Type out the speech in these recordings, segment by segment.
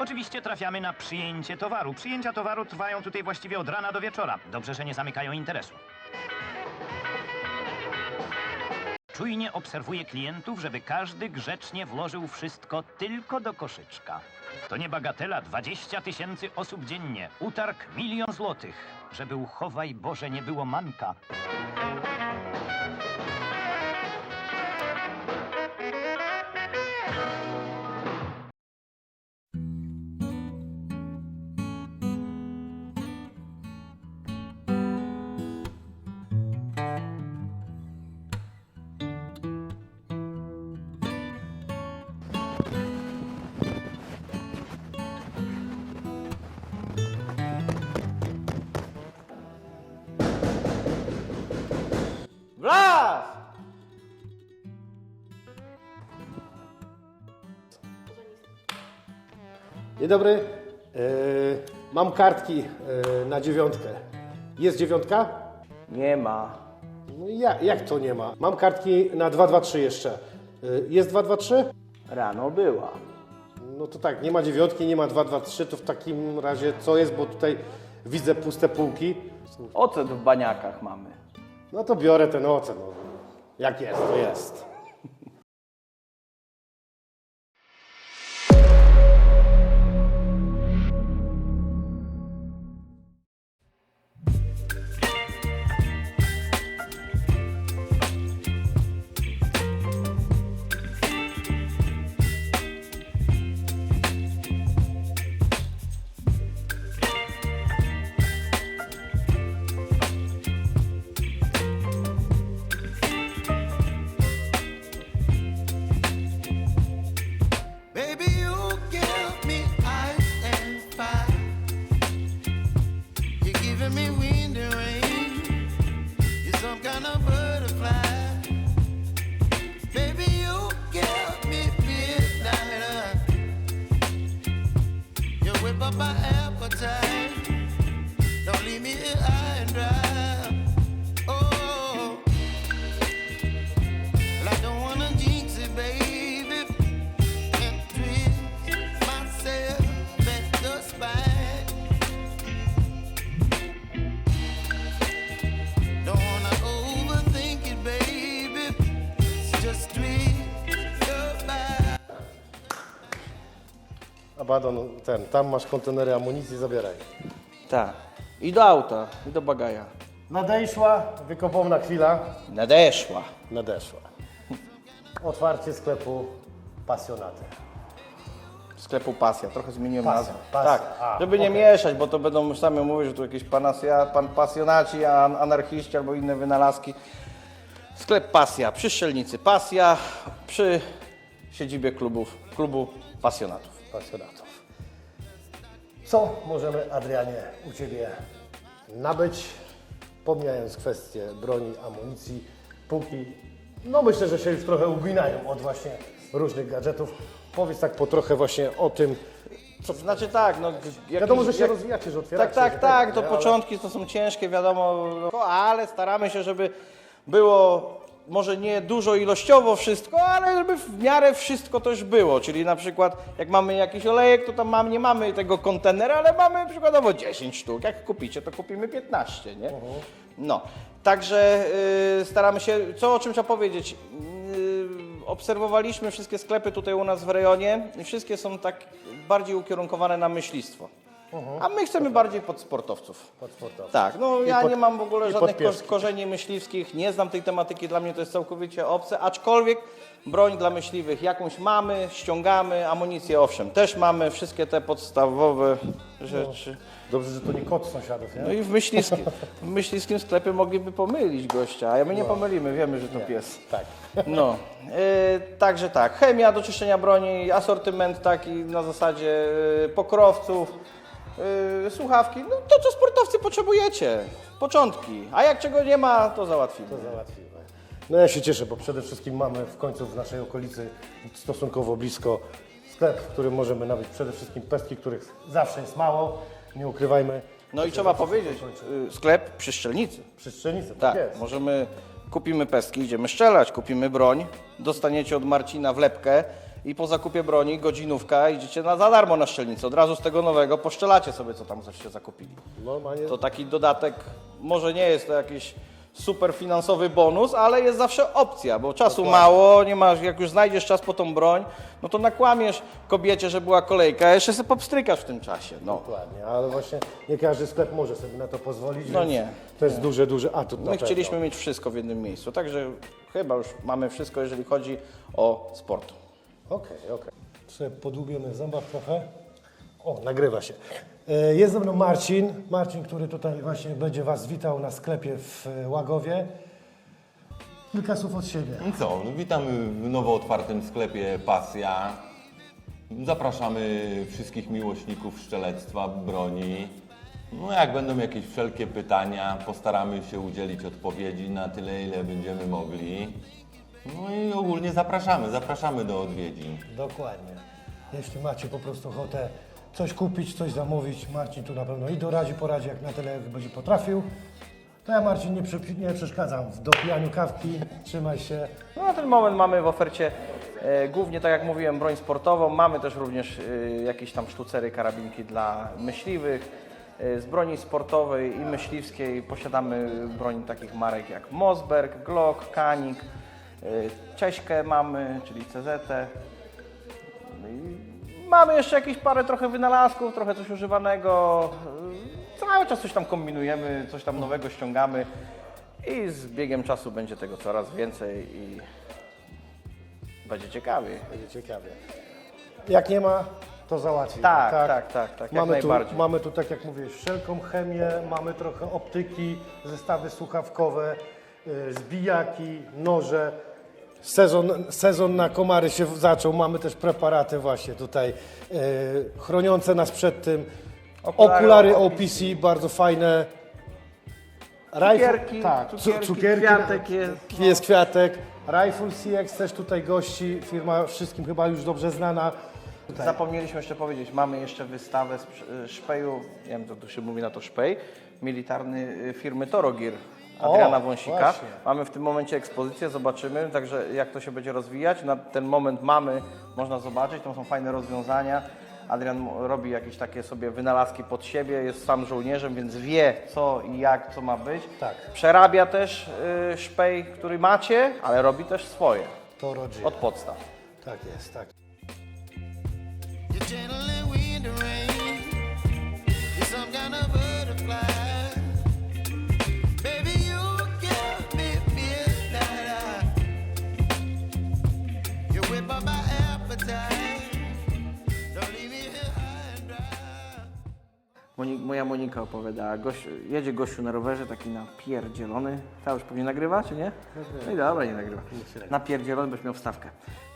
Oczywiście trafiamy na przyjęcie towaru. Przyjęcia towaru trwają tutaj właściwie od rana do wieczora. Dobrze, że nie zamykają interesu. Czujnie obserwuję klientów, żeby każdy grzecznie włożył wszystko tylko do koszyczka. To nie bagatela, 20 tysięcy osób dziennie. Utarg milion złotych. Żeby uchowaj Boże nie było manka. Dzień dobry. E, mam kartki e, na dziewiątkę. Jest dziewiątka? Nie ma. No jak, jak to nie ma? Mam kartki na 223 jeszcze. E, jest 223? Rano była. No to tak, nie ma dziewiątki, nie ma 223, to w takim razie co jest, bo tutaj widzę puste półki. Ocet w baniakach mamy. No to biorę ten ocen. No. Jak jest, to jest. Of Abaddon, ten, tam masz kontenery amunicji, zabieraj. Tak. I do auta, i do bagaja. Nadeszła wykopowna chwila. Nadeszła. Nadeszła. Otwarcie sklepu Pasjonaty. Sklepu Pasja, trochę zmieniłem Pasja, nazwę. Pasja. Tak, A, żeby nie okej. mieszać, bo to będą sami mówić, że tu jakieś panasja, pan pasjonaci, an, anarchiści albo inne wynalazki. Sklep Pasja, przy Strzelnicy Pasja, przy siedzibie klubów, klubu pasjonatów. pasjonatów. Co możemy, Adrianie, u Ciebie nabyć, pomijając kwestie broni, amunicji, póki, no myślę, że się już trochę uginają od właśnie różnych gadżetów. Powiedz tak po trochę właśnie o tym, Co znaczy tak, no... jak- wiadomo, że się jak- rozwijacie, że otwieracie. Tak, tak, tak, tego, to początki to są ciężkie, wiadomo, no, ale staramy się, żeby było może nie dużo ilościowo wszystko, ale żeby w miarę wszystko też było, czyli na przykład jak mamy jakiś olejek, to tam mam, nie mamy tego kontenera, ale mamy przykładowo 10 sztuk, jak kupicie, to kupimy 15, nie? No, także y, staramy się, co o czym trzeba powiedzieć, y, obserwowaliśmy wszystkie sklepy tutaj u nas w rejonie i wszystkie są tak bardziej ukierunkowane na myślistwo. A my chcemy bardziej pod sportowców. Pod sportowców. Tak, no I ja pod- nie mam w ogóle i żadnych ko- korzeni myśliwskich, nie znam tej tematyki, dla mnie to jest całkowicie obce, aczkolwiek broń dla myśliwych jakąś mamy, ściągamy, amunicję owszem, też mamy, wszystkie te podstawowe rzeczy. Dobrze, że to nie kot sąsiadów, nie? No i w myśliwskim, w myśliwskim sklepie mogliby pomylić gościa, a my nie pomylimy, wiemy, że to pies. Tak. No, e, także tak, chemia do czyszczenia broni, asortyment taki na zasadzie e, pokrowców, e, słuchawki, no to co sportowcy potrzebujecie, początki, a jak czego nie ma, to załatwimy. To załatwimy. No ja się cieszę, bo przede wszystkim mamy w końcu w naszej okolicy stosunkowo blisko sklep, w którym możemy nabyć przede wszystkim pestki, których zawsze jest mało, nie ukrywajmy. No i trzeba powiedzieć, e, sklep przy Szczelnicy. Przy strzelnicy, tak, Tak, jest. możemy, kupimy pestki, idziemy strzelać, kupimy broń, dostaniecie od Marcina wlepkę, i po zakupie broni godzinówka idziecie na za darmo na szczelnicę. Od razu z tego nowego poszczelacie sobie, co tam żeście zakupili. Normalnie To taki dodatek, może nie jest to jakiś super finansowy bonus, ale jest zawsze opcja, bo czasu mało, nie masz, jak już znajdziesz czas po tą broń, no to nakłamiesz kobiecie, że była kolejka, a jeszcze sobie popstrykasz w tym czasie. No. Dokładnie, ale właśnie nie każdy sklep może sobie na to pozwolić. No więc nie. To jest duży, duży atut. na My pewno. chcieliśmy mieć wszystko w jednym miejscu, także chyba już mamy wszystko, jeżeli chodzi o sport. Okej, okej. Sobie podłubiony zębach trochę. O, nagrywa się. E, Jest ze mną Marcin. Marcin, który tutaj właśnie będzie Was witał na sklepie w e, Łagowie. Kilka słów od siebie. No co, no witamy w nowo otwartym sklepie Pasja. Zapraszamy wszystkich miłośników szczelectwa, broni. No jak będą jakieś wszelkie pytania, postaramy się udzielić odpowiedzi na tyle, ile będziemy mogli. No i ogólnie zapraszamy, zapraszamy do odwiedzin. Dokładnie. Jeśli macie po prostu ochotę coś kupić, coś zamówić, Marcin tu na pewno i doradzi, poradzi jak na tyle, jak będzie potrafił. To ja Marcin nie, przy, nie przeszkadzam w dopijaniu kawki. Trzymaj się. No, na ten moment mamy w ofercie e, głównie, tak jak mówiłem, broń sportową. Mamy też również e, jakieś tam sztucery, karabinki dla myśliwych. E, z broni sportowej i myśliwskiej posiadamy broń takich marek jak Mosberg, Glock, Kanik. E, Cześkę mamy, czyli CZ. No Mamy jeszcze jakieś parę trochę wynalazków, trochę coś używanego. E, Cały czas coś tam kombinujemy, coś tam nowego ściągamy. I z biegiem czasu będzie tego coraz więcej i będzie ciekawie. Będzie ciekawie. Jak nie ma, to załatwi. Tak, tak, tak, tak, jak mamy, tu, najbardziej. mamy tu, tak jak mówiłeś, wszelką chemię, mamy trochę optyki, zestawy słuchawkowe, y, zbijaki, noże. Sezon, sezon na komary się zaczął, mamy też preparaty właśnie tutaj y, chroniące nas przed tym. Okulary OPC. Bardzo fajne. Rifle- Cukierki, tak, cu- cukierki, kwiatek jest. Jest kwiatek. Rifle CX też tutaj gości, firma wszystkim chyba już dobrze znana. Zapomnieliśmy jeszcze powiedzieć, mamy jeszcze wystawę z przy- szpeju, nie wiem, to tu się mówi na to szpej, militarny y, firmy Torogir Adriana O, Wąsika. właśnie. Mamy w tym momencie ekspozycję, zobaczymy, także jak to się będzie rozwijać. Na ten moment mamy, można zobaczyć, to są fajne rozwiązania. Adrian robi jakieś takie sobie wynalazki pod siebie, jest sam żołnierzem, więc wie co i jak, co ma być. Tak. Przerabia też y, szpej, który macie, ale robi też swoje, To rodzi. od podstaw. Tak jest, tak. Moni- moja Monika opowiada, gość, jedzie gościu na rowerze, taki napierdzielony. Ta już pewnie nagrywa, czy nie? No i dobra, nie nagrywa. Napierdzielony, byś miał wstawkę.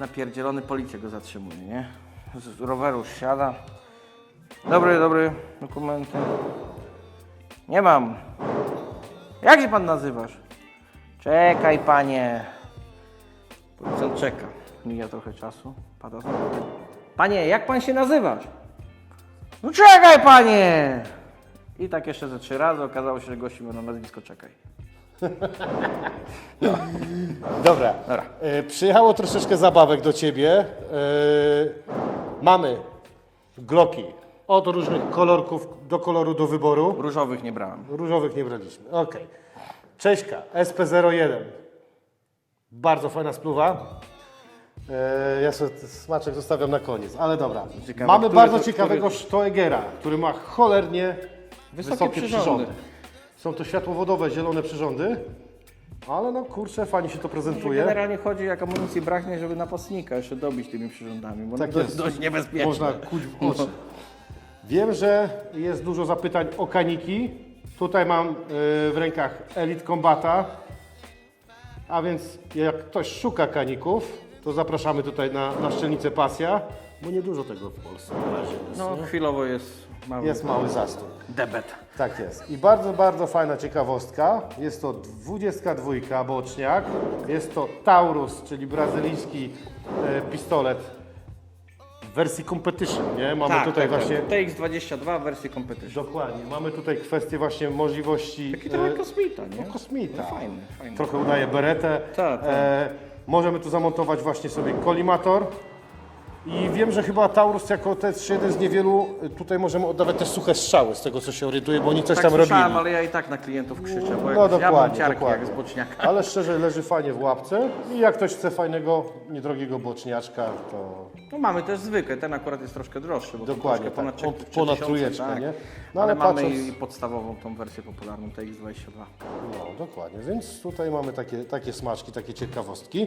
Napierdzielony, policja go zatrzymuje, nie? Z roweru siada. Dobry, dobry, dokumenty. Nie mam. Jak się pan nazywasz? Czekaj, panie. Policjant czeka. Mija trochę czasu. Pada. Panie, jak pan się nazywasz? No czekaj, panie! I tak jeszcze ze trzy razy okazało się, że gościu ma na nazwisko czekaj. Dobra. Dobra. E, przyjechało troszeczkę zabawek do ciebie. E, mamy gloki od różnych kolorków do koloru do wyboru. Różowych nie brałem. Różowych nie braliśmy. Ok. Cześćka SP01. Bardzo fajna spluwa. E, ja sobie smaczek zostawiam na koniec, ale dobra. Ciekawe, Mamy który bardzo to- ciekawego który- Stoegera, który ma cholernie Wysokie wysokie, przyrządy. przyrządy. Są to światłowodowe, zielone przyrządy. Ale no kurczę, fajnie się to prezentuje. Generalnie chodzi, jak amunicji braknie, żeby napastnika jeszcze dobić tymi przyrządami, bo Tak to jest jest. dość niebezpieczne. Można kuć w oczy. Wiem, że jest dużo zapytań o kaniki. Tutaj mam y, w rękach Elite Combata. A więc jak ktoś szuka kaników, to zapraszamy tutaj na, na szczelnicę Pasja, bo niedużo tego w Polsce na razie jest. No, nie? chwilowo jest mały Jest mały zastój. debet. Tak jest. I bardzo, bardzo fajna ciekawostka. Jest to 22 boczniak. Jest to Taurus, czyli brazylijski e, pistolet w wersji competition, nie? Mamy tak, tutaj tak, właśnie... tak. TX22 w wersji competition. Dokładnie. Mamy tutaj kwestię właśnie możliwości... Taki trochę e, kosmita, nie? no, kosmita. No, fajny, fajny. Trochę udaje beretę. Tak, tak. E, możemy tu zamontować właśnie sobie kolimator. I wiem, że chyba Taurus jako też jeden z niewielu, y, tutaj możemy oddawać też suche strzały, z tego co się orientuję, bo oni coś Tak tam słyszałem, robili. ale ja i tak na klientów krzyczę, bo No jak ja mam dokładnie, ciarki dokładnie. jak z boczniaka. Ale szczerze, leży fajnie w łapce i jak ktoś chce fajnego, niedrogiego boczniaczka, to No mamy też zwykłe, ten akurat jest troszkę droższy, bo to Dokładnie, troszkę ponad, tak. Ponad trójeczkę, tak. nie? No ale ale mamy patrząc- i podstawową tą wersję popularną TX22. no dokładnie. Więc tutaj mamy takie, takie smaczki, takie ciekawostki.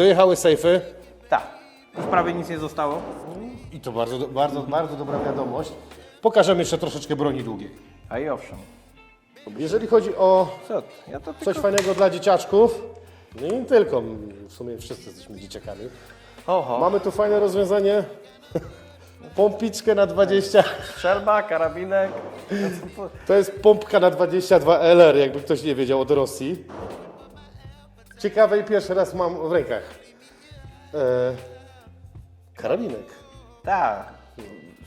dojechały sejfy Tak, już prawie nic nie zostało. i to bardzo, bardzo, bardzo dobra wiadomość. Pokażemy jeszcze troszeczkę broni długiej. A i owszem. Jeżeli chodzi o Co? Ja to coś tylko... fajnego dla dzieciaczków, no i nie tylko, w sumie wszyscy jesteśmy dzieciakami. Oho, Mamy tu fajne rozwiązanie. Pompiczkę na 20. strzelba, karabinek. To jest pompka na 22 LR, jakby ktoś nie wiedział od Rosji. Ciekawe i pierwszy raz mam w rękach. E, karabinek. Tak,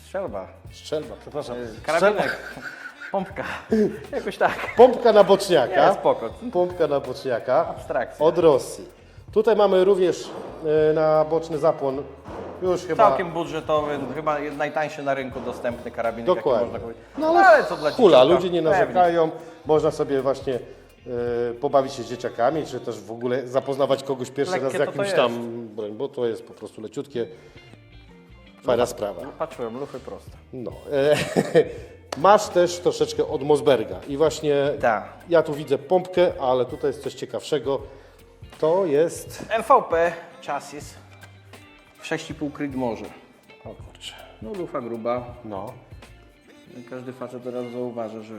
strzelba. Strzelba, przepraszam. Karabinek. Pompka. Jakoś tak. Pompka na boczniaka. Nie, spoko. Pompka na boczniaka. Abstrakcja. Od Rosji. Tutaj mamy również e, na boczny zapłon już chyba... Całkiem budżetowy, chyba najtańszy na rynku dostępny karabinek, jaki Dokładnie. można kupić. No ale, co dla hula, ludzie nie narzekają. Można sobie właśnie e, pobawić się z dzieciakami, czy też w ogóle zapoznawać kogoś pierwszy Lekkie raz z to to jakimś jest. tam broń, bo to jest po prostu leciutkie. Fajna sprawa. Patrzyłem, luchy proste. No. E, masz też troszeczkę od Mosberga i właśnie Tak. ja tu widzę pompkę, ale tutaj jest coś ciekawszego. To jest... LVP, chassis. W 6,5 Creed może. O kurczę. No lufa gruba. No. Każdy facet teraz zauważy, że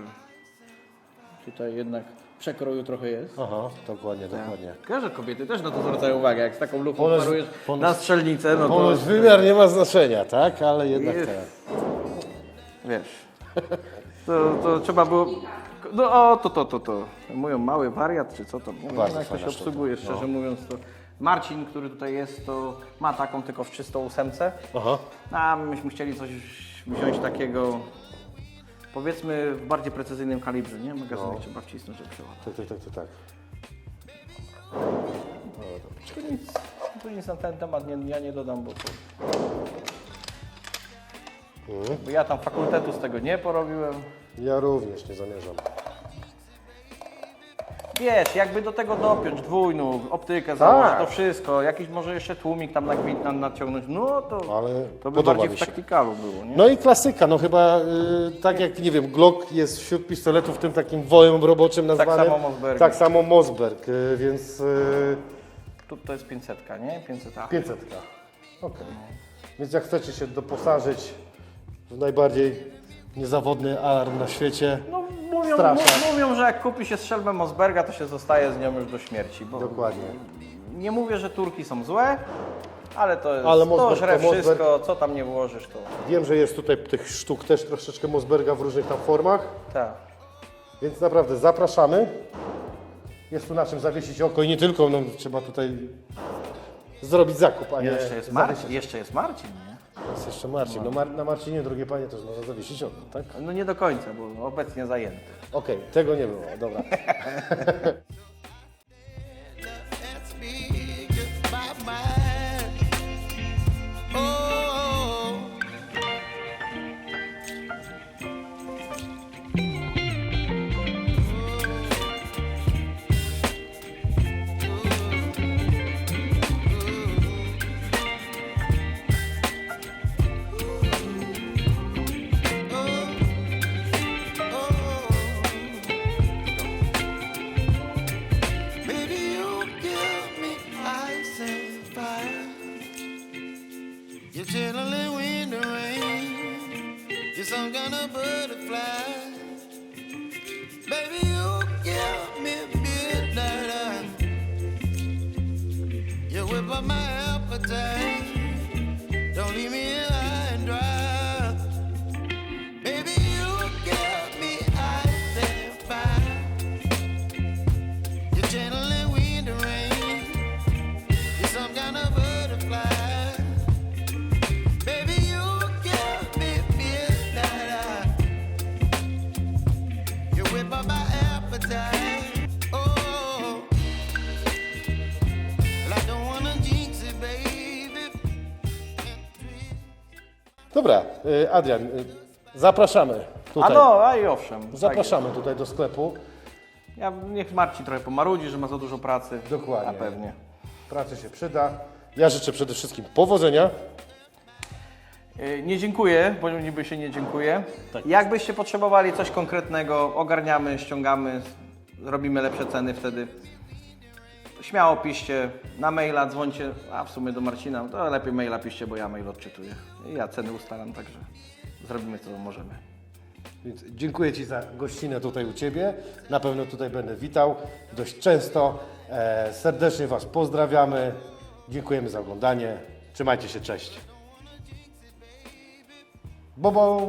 tutaj jednak przekroju trochę jest. Aha, dokładnie, dokładnie. Każde kobiety też na to zwracają uwagę, jak z taką lufą Ponoć- parujesz ponoć- na strzelnicę, no to Ponoć wymiar nie ma znaczenia, tak? Ale jednak Jest. tak. wiesz, to, to trzeba było, no o, to, to, to, to, mówią mały wariat, czy co to, nie wiem Bardzo jak to się sztuka, obsługuje, szczerze mówiąc, to Marcin, który tutaj jest, to ma taką tylko w 308, Aha. no, a myśmy chcieli coś wziąć takiego, powiedzmy w bardziej precyzyjnym kalibrze, nie? Magazynek No. trzeba wcisnąć, żeby przeładać. Tak, tak, tak, tak. tak. Tu nic, tu nic na ten temat nie, ja nie dodam, bo to... Bo ja tam fakultetu z tego nie porobiłem. Ja również nie zamierzam. Wiesz, jakby do tego dopiąć dwójną, optykę Tak. założyć, to wszystko, jakiś może jeszcze tłumik tam na gwint na, naciągnąć, no to, Ale to by podoba bardziej mi w się. taktikalu było, nie? No i klasyka, no chyba y, tak jak, nie wiem, Glock jest wśród pistoletów tym takim wojem roboczym nazwanym. samo Mossberg. Tak samo Mosberg, y, więc y, Tu to jest 500, nie? 500 A. 500. Okej. Więc jak chcecie się doposażyć w najbardziej niezawodny alarm na świecie, No mówią, mówią, że jak kupi się strzelbę Mosberga, to się zostaje z nią już do śmierci. Bo dokładnie. Nie mówię, że Turki są złe, ale to jest, Ale to Mossberg żre to Mossberg. wszystko, co tam nie włożysz, to Wiem, że jest tutaj tych sztuk też troszeczkę Mosberga w różnych tam formach, tak. więc naprawdę zapraszamy. Jest tu na czym zawiesić oko i nie tylko, no, trzeba tutaj zrobić zakup, a nie Jeszcze jest zawiesić. Jeszcze jest Marcin, nie? Jest jeszcze Marcin. No, Mar- na Marcinie, drogie panie, też można zawiesić oko, tak? No nie do końca, bo obecnie zajęty. Okej, tego nie było, dobra. y, Adrian, y, zapraszamy A tutaj. no, a i owszem. tak Zapraszamy tutaj do sklepu. jest. Ja, niech Marcin trochę pomarudzi, że ma za dużo pracy. Dokładnie. A pewnie. Pracy się przyda. Ja życzę przede wszystkim powodzenia. Y, Nie dziękuję, bo niby się nie dziękuję. Tak. Jakbyście potrzebowali coś konkretnego, ogarniamy, ściągamy, robimy lepsze ceny wtedy. Śmiało piszcie na maila, dzwońcie, a w sumie do Marcina, to lepiej maila piszcie, bo ja mail odczytuję. I ja ceny ustalam, także zrobimy co możemy. Więc dziękuję Ci za gościnę tutaj u Ciebie. Na pewno tutaj będę witał dość często. E, serdecznie Was pozdrawiamy. Dziękujemy za oglądanie. Trzymajcie się, cześć. Bobo!